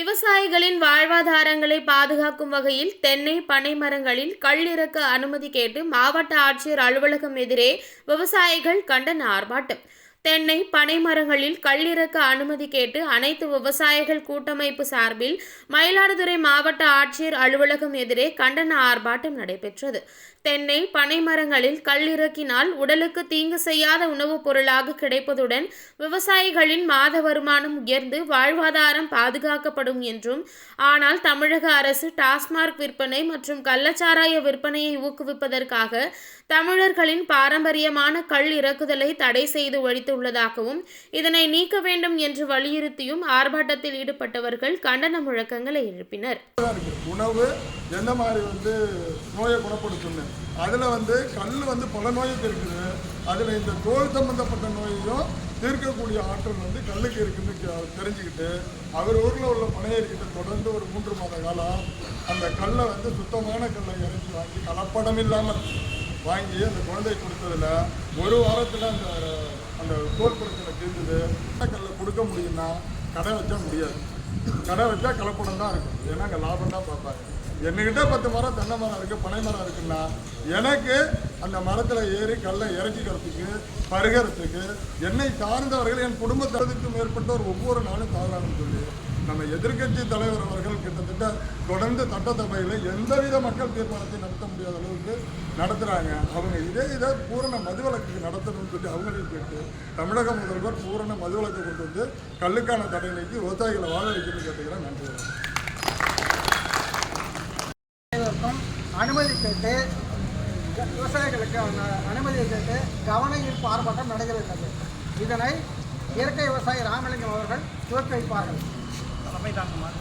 விவசாயிகளின் வாழ்வாதாரங்களை பாதுகாக்கும் வகையில் தென்னை பனை மரங்களில் கள் இறக்க அனுமதி கேட்டு மாவட்ட ஆட்சியர் அலுவலகம் எதிரே விவசாயிகள் கண்டன ஆர்ப்பாட்டம். தென்னை பனை மரங்களில் கல்லிறக்க அனுமதி கேட்டு அனைத்து விவசாயிகள் கூட்டமைப்பு சார்பில் மயிலாடுதுறை மாவட்ட ஆட்சியர் அலுவலகம் எதிரே கண்டன ஆர்ப்பாட்டம் நடைபெற்றது. தென்னை பனை மரங்களில் கல் இறக்கினால் உடலுக்கு தீங்கு செய்யாத உணவுப் பொருளாக கிடைப்பதுடன் விவசாயிகளின் மாத வருமானம் உயர்ந்து வாழ்வாதாரம் பாதுகாக்கப்படும் என்றும் ஆனால் தமிழக அரசு டாஸ்மார்க் விற்பனை மற்றும் கள்ளச்சாராய விற்பனையை ஊக்குவிப்பதற்காக தமிழர்களின் பாரம்பரியமான கல் இறக்குதலை தடை செய்து ஒழித்துள்ளதாகவும் இதனை நீக்க வேண்டும் என்று வலியுறுத்தியும் ஆர்ப்பாட்டத்தில் ஈடுபட்டவர்கள் கண்டன முழக்கங்களை எழுப்பினர். உணவு எந்த மாதிரி வந்து நோயை குணப்படுத்தும் அதில் வந்து கல் வந்து பல நோயை தீர்க்குது. அதில் இந்த தோல் சம்பந்தப்பட்ட நோயையும் தீர்க்கக்கூடிய ஆற்றல் வந்து கல்லுக்கு இருக்குன்னு தெரிஞ்சுக்கிட்டு அவர் ஊரில் உள்ள பனையர்கிட்ட தொடர்ந்து ஒரு மூன்று மாத காலம் அந்த கல்லை வந்து சுத்தமான கல்லை இறக்கி வாங்கி கலப்படம் இல்லாமல் வாங்கி அந்த குழந்தை கொடுத்ததுல ஒரு வாரத்தில் அந்த அந்த தோல் பிரச்சனை தீர்ந்தது கல்லை கொடுக்க முடியும்னா கடை வச்சா முடியாது. கடை வச்சா கலப்படம் தான் இருக்கும். ஏன்னா அங்கே லாபம் தான் பார்ப்பாங்க. என்கிட்ட பத்து மரம் தென்னை மரம் இருக்குது பனை மரம் இருக்குன்னா எனக்கு அந்த மரத்தில் ஏறி கல்லை இறக்கிக்கிறதுக்கு பருகிறதுக்கு என்னை சார்ந்தவர்கள் என் குடும்பத்தளவுக்கு மேற்பட்டோர் ஒவ்வொரு நாளும் தாழ்வானு சொல்லி நம்ம எதிர்க்கட்சி தலைவர் அவர்கள் கிட்டத்தட்ட தொடர்ந்து சட்டசபையில் எந்தவித மக்கள் தீர்மானத்தை நடத்த முடியாத அளவுக்கு நடத்துகிறாங்க அவங்க இதே இதை பூரண மதுவிலக்கு நடத்தணும்னு சொல்லி அவங்களையும் கேட்டு தமிழக முதல்வர் பூரண மதுவிலக்கு கொண்டு வந்து கல்லுக்கான தடை நீக்கி விவசாயிகளை வாழ வைக்கணும்னு கேட்டுக்கிறேன் நன்றி. அனுமதி கேட்டு விவசாயிகளுக்கு அனுமதியை கேட்டு கவன ஈர்ப்பு ஆர்ப்பாட்டம் நடைபெறுகிறது. இதனை இயற்கை விவசாயி ராமலிங்கம் அவர்கள் துவக்கி வைப்பார்கள். தலைமை தாங்குமாறு